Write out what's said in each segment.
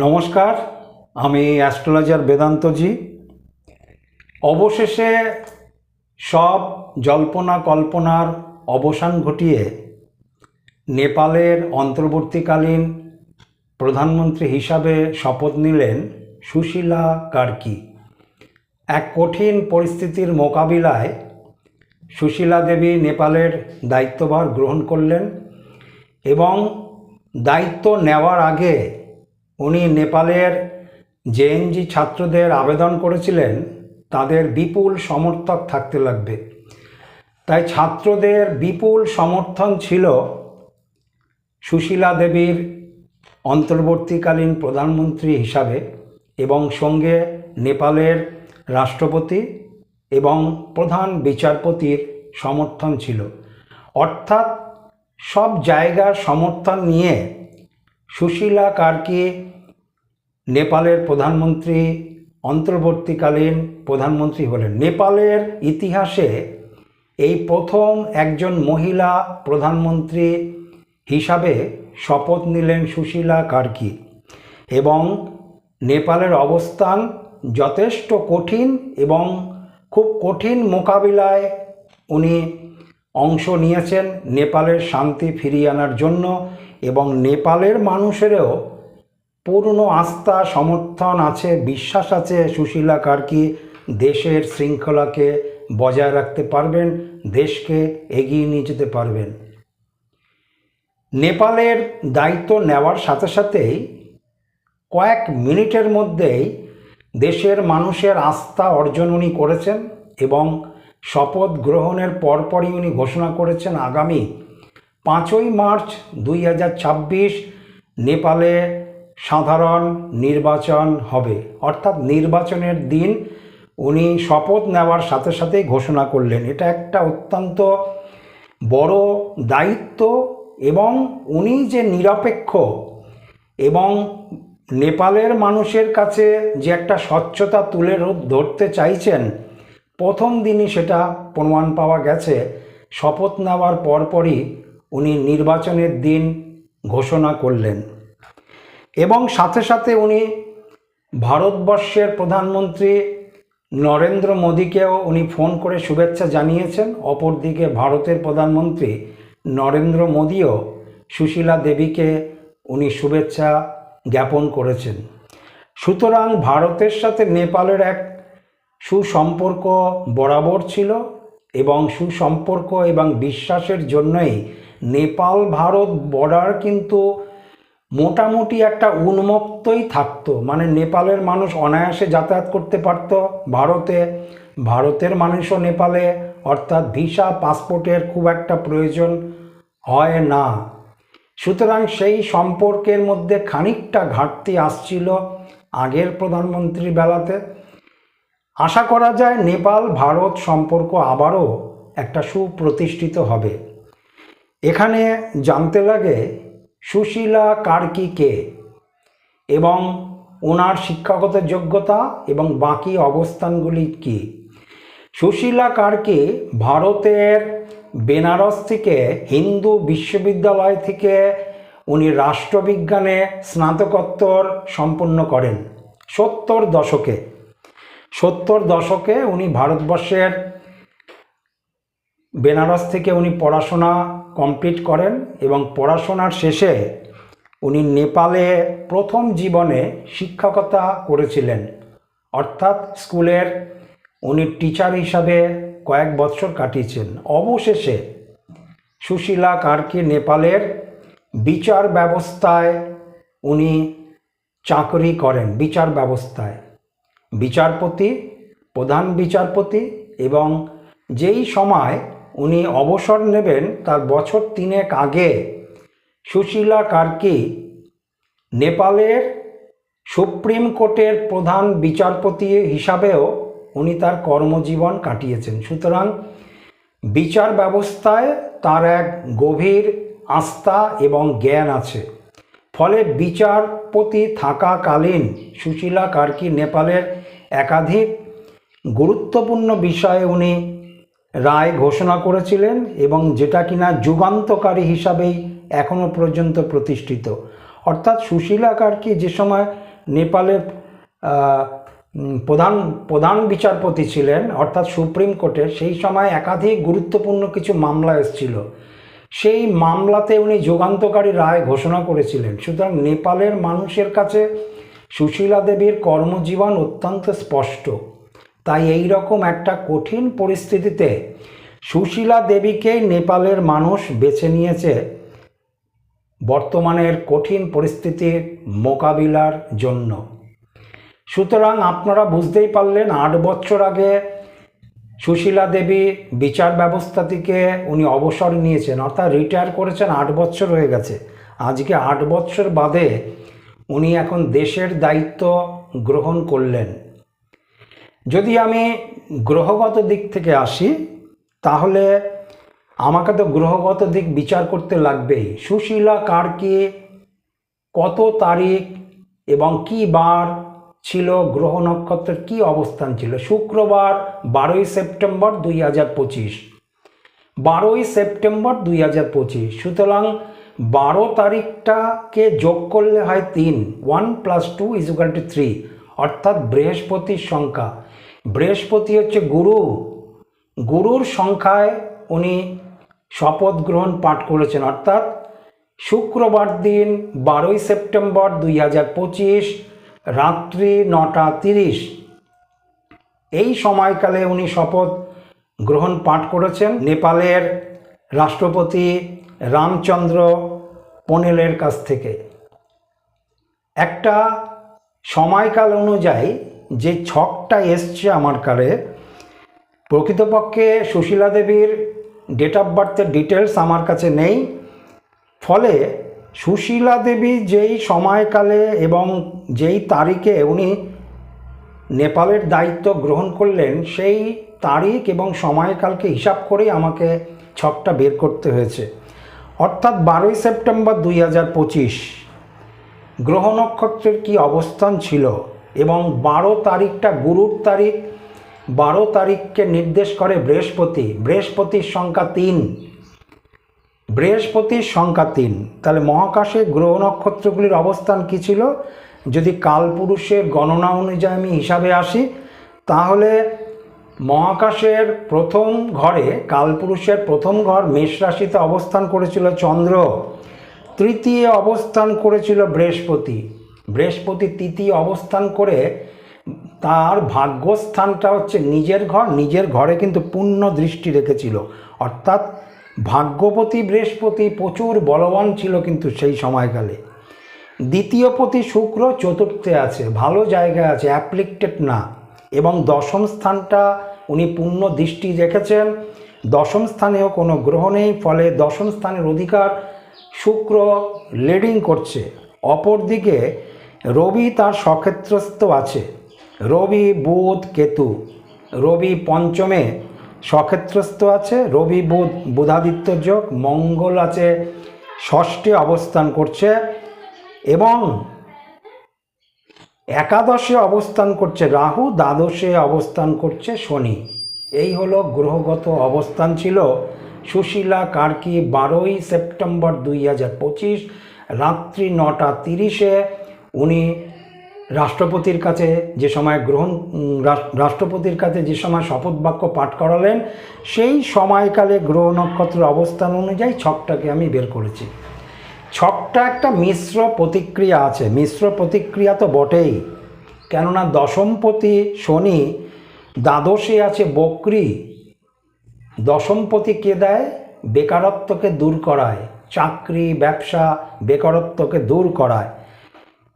নমস্কার, আমি অ্যাস্ট্রোলজার বেদান্তজি অবশেষে সব জল্পনা কল্পনার অবসান ঘটিয়ে নেপালের অন্তর্বর্তীকালীন প্রধানমন্ত্রী হিসাবে শপথ নিলেন সুশীলা কার্কি। এক কঠিন পরিস্থিতির মোকাবিলায় সুশীলা দেবী নেপালের দায়িত্বভার গ্রহণ করলেন এবং দায়িত্ব নেওয়ার আগে উনি নেপালের জেএনজি ছাত্রদের আবেদন করেছিলেন, তাদের বিপুল সমর্থক থাকতে লাগবে। তাই ছাত্রদের বিপুল সমর্থন ছিল সুশীলা দেবীর অন্তর্বর্তীকালীন প্রধানমন্ত্রী হিসাবে এবং সঙ্গে নেপালের রাষ্ট্রপতি এবং প্রধান বিচারপতির সমর্থন ছিল। অর্থাৎ সব জায়গার সমর্থন নিয়ে সুশীলা কার্কি নেপালের প্রধানমন্ত্রী অন্তর্বর্তীকালীন প্রধানমন্ত্রী হলেন। নেপালের ইতিহাসে এই প্রথম একজন মহিলা প্রধানমন্ত্রী হিসাবে শপথ নিলেন সুশীলা কার্কি এবং নেপালের অবস্থান যথেষ্ট কঠিন এবং খুব কঠিন মোকাবিলায় উনি অংশ নিয়েছেন নেপালের শান্তি ফিরিয়ে আনার জন্য এবং নেপালের মানুষেরও পূর্ণ আস্থা, সমর্থন আছে, বিশ্বাস আছে সুশীলা কার্কি দেশের শৃঙ্খলাকে বজায় রাখতে পারবেন, দেশকে এগিয়ে নিয়ে যেতে পারবেন। নেপালের দায়িত্ব নেওয়ার সাথে সাথেই কয়েক মিনিটের মধ্যেই দেশের মানুষের আস্থা অর্জন উনি করেছেন এবং শপথ গ্রহণের পরপরই উনি ঘোষণা করেছেন আগামী পাঁচই মার্চ দুই হাজার ছাব্বিশ নেপালে সাধারণ নির্বাচন হবে। অর্থাৎ নির্বাচনের দিন উনি শপথ নেওয়ার সাথে সাথেই ঘোষণা করলেন। এটা একটা অত্যন্ত বড় দায়িত্ব এবং উনি যে নিরপেক্ষ এবং নেপালের মানুষের কাছে যে একটা স্বচ্ছতা তুলে ধর- ধরতে চাইছেন, প্রথম দিনই সেটা প্রমাণ পাওয়া গেছে। শপথ নেওয়ার পরপরই উনি নির্বাচনের দিন ঘোষণা করলেন। এবং সাথে সাথে উনি ভারতবর্ষের প্রধানমন্ত্রী নরেন্দ্র মোদীকেও উনি ফোন করে শুভেচ্ছা জানিয়েছেন। অপরদিকে ভারতের প্রধানমন্ত্রী নরেন্দ্র মোদীও সুশীলা দেবীকে উনি শুভেচ্ছা জ্ঞাপন করেছেন। সুতরাং ভারতের সাথে নেপালের এক সুসম্পর্ক বরাবর ছিল এবং সুসম্পর্ক এবং বিশ্বাসের জন্যই নেপাল ভারত বর্ডার কিন্তু মোটামুটি একটা উন্মুক্তই থাকতো। মানে নেপালের মানুষ অনায়াসে যাতায়াত করতে পারত। ভারতে, ভারতের মানুষও নেপালে, অর্থাৎ ভিসা, পাসপোর্টের খুব একটা প্রয়োজন হয় না। সুতরাং সেই সম্পর্কের মধ্যে খানিকটা ঘাটতি আসছিল আগের প্রধানমন্ত্রীর বেলাতে। আশা করা যায় নেপাল, ভারত সম্পর্ক আবারও একটা সুপ্রতিষ্ঠিত হবে। এখানে জানতে লাগে সুশীলা কার্কি কে এবং ওনার শিক্ষাগত যোগ্যতা এবং বাকি অবস্থানগুলি কি? সুশীলা কার্কি ভারতের বেনারস থেকে হিন্দু বিশ্ববিদ্যালয় থেকে উনি রাষ্ট্রবিজ্ঞানে স্নাতকোত্তর সম্পন্ন করেন, সত্তর দশকে। সত্তর দশকে উনি ভারতবর্ষের বেনারস থেকে উনি পড়াশোনা কমপ্লিট করেন এবং পড়াশোনার শেষে উনি নেপালে প্রথম জীবনে শিক্ষকতা করেছিলেন। অর্থাৎ স্কুলের উনি টিচার হিসাবে কয়েক বছর কাটিয়েছেন। অবশেষে সুশীলা কার্কি নেপালের বিচার ব্যবস্থায় উনি চাকরি করেন, বিচার ব্যবস্থায়। বিচারপতি, প্রধান বিচারপতি এবং যেই সময় উনি অবসর নেবেন তার বছর তিনেক আগে। সুশীলা কার্কি, নেপালের সুপ্রিম কোর্টের প্রধান বিচারপতি হিসাবেও উনি তার কর্মজীবন কাটিয়েছেন। সুতরাং বিচার ব্যবস্থায় তার এক গভীর আস্থা এবং জ্ঞান আছে। ফলে বিচারপতি থাকাকালীন সুশীলা কার্কি নেপালের একাধিক গুরুত্বপূর্ণ বিষয়ে উনি রায় ঘোষণা করেছিলেন এবং যেটা কিনা যুগান্তকারী হিসাবেই এখনও পর্যন্ত প্রতিষ্ঠিত। অর্থাৎ সুশীলা কার্কি যে সময় নেপালের প্রধান প্রধান বিচারপতি ছিলেন, অর্থাৎ সুপ্রিম কোর্টে, সেই সময় একাধিক গুরুত্বপূর্ণ কিছু মামলা এসেছিল। সেই মামলাতে উনি যুগান্তকারী রায় ঘোষণা করেছিলেন। সুতরাং নেপালের মানুষের কাছে সুশীলা দেবীর কর্মজীবন অত্যন্ত স্পষ্ট। তাই এই রকম একটা কঠিন পরিস্থিতিতে সুশীলা দেবীকেই নেপালের মানুষ বেছে নিয়েছে। বর্তমানের কঠিন পরিস্থিতির মোকাবিলার জন্য। সুতরাং আপনারা বুঝতেই পারলেন, আট বছর আগে সুশীলা দেবী বিচার ব্যবস্থা থেকে উনি অবসর নিয়েছেন, অর্থাৎ রিটায়ার করেছেন, আট বছর হয়ে গেছে। আজকে আট বছর বাদে উনি এখন দেশের দায়িত্ব গ্রহণ করলেন। যদি আমি গ্রহগত দিক থেকে আসি, তাহলে আমাকে তো গ্রহগত দিক বিচার করতে লাগবেই। সুশীলা কার্কি কত তারিখ এবং কি বার ছিল গ্রহ নক্ষত্রের কি অবস্থান ছিল? শুক্রবার বারোই সেপ্টেম্বর দুই হাজার পঁচিশ। বারোই সেপ্টেম্বর দুই হাজার পঁচিশ। সুতরাং বারো তারিখটাকে যোগ করলে হয় তিন। One plus two is equal to three. অর্থাৎ বৃহস্পতির সংখ্যা। বৃহস্পতি হচ্ছে গুরু। গুরুর সংখ্যায় উনি শপথ গ্রহণ পাঠ করেছেন। অর্থাৎ শুক্রবার দিন বারোই সেপ্টেম্বর দুই হাজার পঁচিশ, রাত্রি নটা তিরিশ। এই সময়কালে উনি শপথ গ্রহণ পাঠ করেছেন। নেপালের রাষ্ট্রপতি রামচন্দ্র পনেলের কাছ থেকে। একটা সময়কাল অনুযায়ী যে ছকটা এসছে আমার কারে প্রকৃতপক্ষে সুশীলা দেবীর ডেট অফ বার্থের ডিটেলস আমার কাছে নেই। ফলে সুশীলা দেবী যেই সময়কালে এবং যেই তারিখে উনি নেপালের দায়িত্ব গ্রহণ করলেন, সেই তারিখ এবং সময়কালকে হিসাব করেই আমাকে ছকটা বের করতে হয়েছে। অর্থাৎ বারোই সেপ্টেম্বর দুই হাজার পঁচিশ, গ্রহ নক্ষত্রের কী অবস্থান ছিল? এবং বারো তারিখটা গুরুর তারিখ। বারো তারিখকে নির্দেশ করে বৃহস্পতি। বৃহস্পতির সংখ্যা তিন। বৃহস্পতির সংখ্যা তিন। তাহলে মহাকাশে গ্রহ নক্ষত্রগুলির অবস্থান কী ছিল? যদি কালপুরুষের গণনা অনুযায়ী আমি হিসাবে আসি, তাহলে মহাকাশের প্রথম ঘরে, কালপুরুষের প্রথম ঘর মেষ রাশিতে অবস্থান করেছিল চন্দ্র। তৃতীয় অবস্থান করেছিল বৃহস্পতি। বৃহস্পতি তৃতীয় অবস্থান করে তার ভাগ্যস্থানটা হচ্ছে নিজের ঘর, নিজের ঘরে কিন্তু পূর্ণ দৃষ্টি রেখেছিল। অর্থাৎ ভাগ্যপতি বৃহস্পতি প্রচুর বলবান ছিল কিন্তু সেই সময়কালে। দ্বিতীয় পতি শুক্র চতুর্থে আছে, ভালো জায়গায় আছে অ্যাপ্লিকটেড না। এবং দশম স্থানটা উনি পূর্ণ দৃষ্টি রেখেছেন। দশম স্থানেও কোনো গ্রহ নেই, ফলে দশম স্থানের অধিকার শুক্র লিডিং করছে। অপরদিকে রবি তার সক্ষেত্রস্থ আছে। রবি বুধ কেতু। রবি পঞ্চমে সক্ষেত্রস্থ আছে। রবি বুধ বুধাদিত্য যোগ। মঙ্গল আছে। ষষ্ঠে অবস্থান করছে এবং একাদশে অবস্থান করছে রাহু, দ্বাদশে অবস্থান করছে শনি। এই হলো গ্রহগত অবস্থান ছিল সুশীলা কার্কি বারোই সেপ্টেম্বর দুই হাজার পঁচিশ, রাত্রি নটা তিরিশে উনি রাষ্ট্রপতির কাছে যে সময় গ্রহণ রাষ্ট্রপতির কাছে যে সময় শপথ বাক্য পাঠ করালেন, সেই সময়কালে গ্রহ নক্ষত্রের অবস্থান অনুযায়ী ছকটাকে আমি বের করেছি। ছকটা একটা মিশ্র প্রতিক্রিয়া আছে। মিশ্র প্রতিক্রিয়া তো বটেই। কেননা দশমপতি শনি দ্বাদশে আছে বক্রি। দশমপতি কে দেয়? বেকারত্বকে দূর করায়। চাকরি, ব্যবসা, বেকারত্বকে দূর করায়।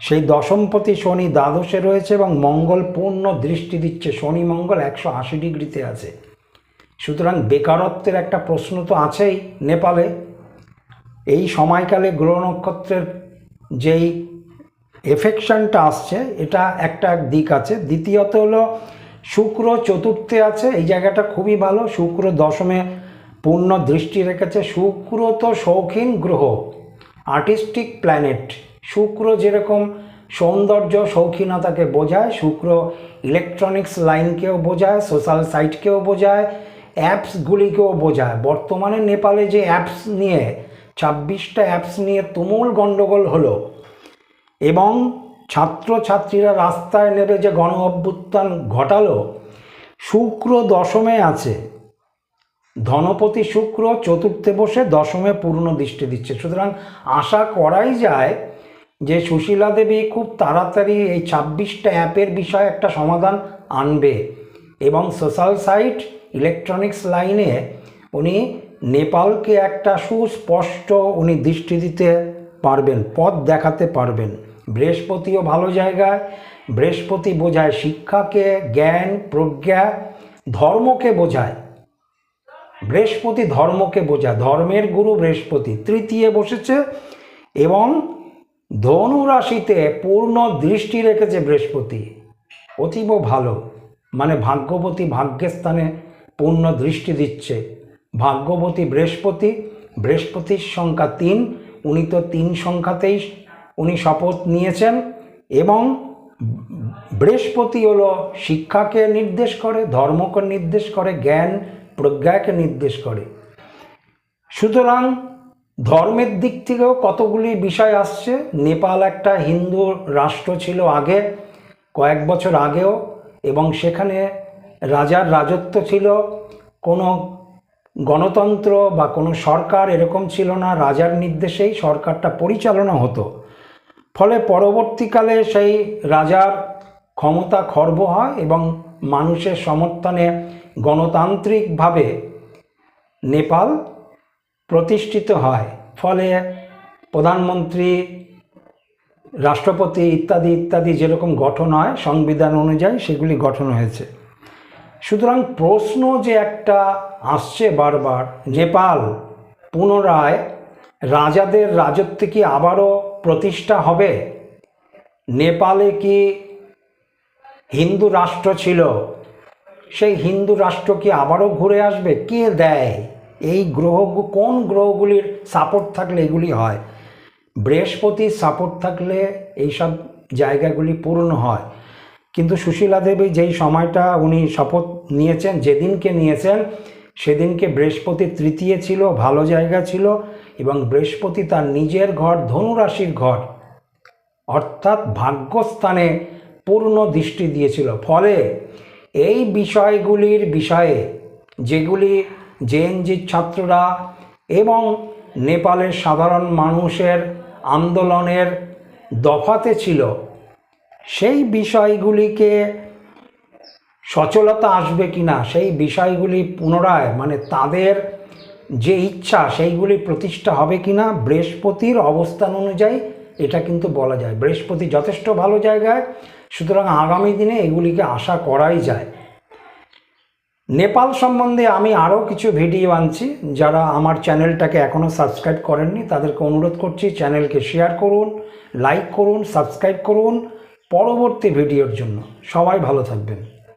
সেই দশমপতি শনি দ্বাদশে রয়েছে এবং মঙ্গল পূর্ণ দৃষ্টি দিচ্ছে। শনি মঙ্গল একশো আশি ডিগ্রিতে আছে। সুতরাং বেকারত্বের একটা প্রশ্ন তো আছেই নেপালে। এই সময়কালে গ্রহ নক্ষত্রের যেই এফেকশনটা আসছে, এটা একটা দিক আছে। দ্বিতীয়ত হলো, শুক্র চতুর্থে আছে, এই জায়গাটা খুবই ভালো। শুক্র দশমে পূর্ণ দৃষ্টি রেখেছে। শুক্র তো শৌখিন গ্রহ আর্টিস্টিক প্ল্যানেট শুক্র যেরকম সৌন্দর্য, শৌখিনতাকে বোঝায়, শুক্র ইলেকট্রনিক্স লাইনকেও বোঝায় সোশ্যাল সাইটকেও বোঝায় অ্যাপসগুলিকেও বোঝায়। বর্তমানে নেপালে যে অ্যাপস নিয়ে, ছাব্বিশটা অ্যাপস নিয়ে তুমুল গণ্ডগোল হলো এবং ছাত্রছাত্রীরা রাস্তায় নেবে যে গণ অভ্যুত্থান ঘটালো, শুক্র দশমে আছে। ধনপতি শুক্র চতুর্থে বসে দশমে পূর্ণ দৃষ্টি দিচ্ছে। সুতরাং আশা করাই যায় যে সুশীলা দেবী খুব তাড়াতাড়ি এই ছাব্বিশটা অ্যাপের বিষয়ে একটা সমাধান আনবে এবং সোশ্যাল সাইট ইলেকট্রনিক্স লাইনে উনি নেপালকে একটা সুস্পষ্ট উনি দৃষ্টি দিতে পারবেন, পথ দেখাতে পারবেন। বৃহস্পতিও ভালো জায়গায়, বৃহস্পতি বোঝায় শিক্ষাকে, জ্ঞান, প্রজ্ঞা, ধর্মকে বোঝায়। বৃহস্পতি ধর্মকে বোঝায়, ধর্মের গুরু বৃহস্পতি, তৃতীয় বসেছে এবং ধনু রাশিতে পূর্ণ দৃষ্টি রেখেছে বৃহস্পতি। অতীব ভালো। মানে ভাগ্যবতী ভাগ্যের স্থানে পূর্ণ দৃষ্টি দিচ্ছে। ভাগ্যবতী বৃহস্পতি, বৃহস্পতির সংখ্যা তিন, উনি তো তিন সংখ্যাতেই উনি শপথ নিয়েছেন এবং বৃহস্পতি হলো শিক্ষাকে নির্দেশ করে, ধর্মকে নির্দেশ করে, জ্ঞান, প্রজ্ঞাকে নির্দেশ করে। সুতরাং ধর্মের দিক থেকেও কতগুলি বিষয় আসছে। নেপাল একটা হিন্দু রাষ্ট্র ছিল আগে, কয়েক বছর আগেও, এবং সেখানে রাজার রাজত্ব ছিল। কোনো গণতন্ত্র বা কোনো সরকার এরকম ছিল না, রাজার নির্দেশেই সরকারটা পরিচালনা হতো। ফলে পরবর্তীকালে সেই রাজার ক্ষমতা খর্ব হয় এবং মানুষের সমর্থনে গণতান্ত্রিকভাবে নেপাল প্রতিষ্ঠিত হয়। ফলে প্রধানমন্ত্রী, রাষ্ট্রপতি ইত্যাদি ইত্যাদি যেরকম গঠন হয়, সংবিধান অনুযায়ী সেগুলি গঠন হয়েছে। সুতরাং প্রশ্ন যে একটা আসছে বারবার, নেপাল পুনরায় রাজাদের রাজত্বে কি আবারও প্রতিষ্ঠা হবে? নেপালে কি হিন্দু রাষ্ট্র ছিল? সেই হিন্দু রাষ্ট্র কি আবারও ঘুরে আসবে? কে দেয়? এই গ্রহ, কোন গ্রহগুলির সাপোর্ট থাকলে এগুলি হয়? বৃহস্পতির সাপোর্ট থাকলে এইসব জায়গাগুলি পূর্ণ হয়। কিন্তু সুশীলা দেবী যেই সময়টা উনি শপথ নিয়েছেন, যেদিনকে নিয়েছেন, সেদিনকে বৃহস্পতি তৃতীয় ছিল, ভালো জায়গা ছিল এবং বৃহস্পতি তার নিজের ঘর, ধনুরাশির ঘর, অর্থাৎ ভাগ্যস্থানে পূর্ণ দৃষ্টি দিয়েছিল। ফলে এই বিষয়গুলির বিষয়ে যেগুলি জেএনজির ছাত্ররা এবং নেপালের সাধারণ মানুষের আন্দোলনের দফাতে ছিল। সেই বিষয়গুলিকে সচলতা আসবে কি না সেই বিষয়গুলি পুনরায় মানে তাদের যে ইচ্ছা, সেইগুলি প্রতিষ্ঠা হবে কি না বৃহস্পতির অবস্থান অনুযায়ী এটা কিন্তু বলা যায়। বৃহস্পতি যথেষ্ট ভালো জায়গায়, সুতরাং আগামী দিনে এগুলিকে আশা করাই যায়। নেপাল সম্বন্ধে আমি আরও কিছু ভিডিও আনছি, যারা আমার চ্যানেলটাকে এখনও সাবস্ক্রাইব করেননি, তাদেরকে অনুরোধ করছি চ্যানেলকে শেয়ার করুন, লাইক করুন, সাবস্ক্রাইব করুন, পরবর্তী ভিডিওর জন্য। সবাই ভালো থাকবেন।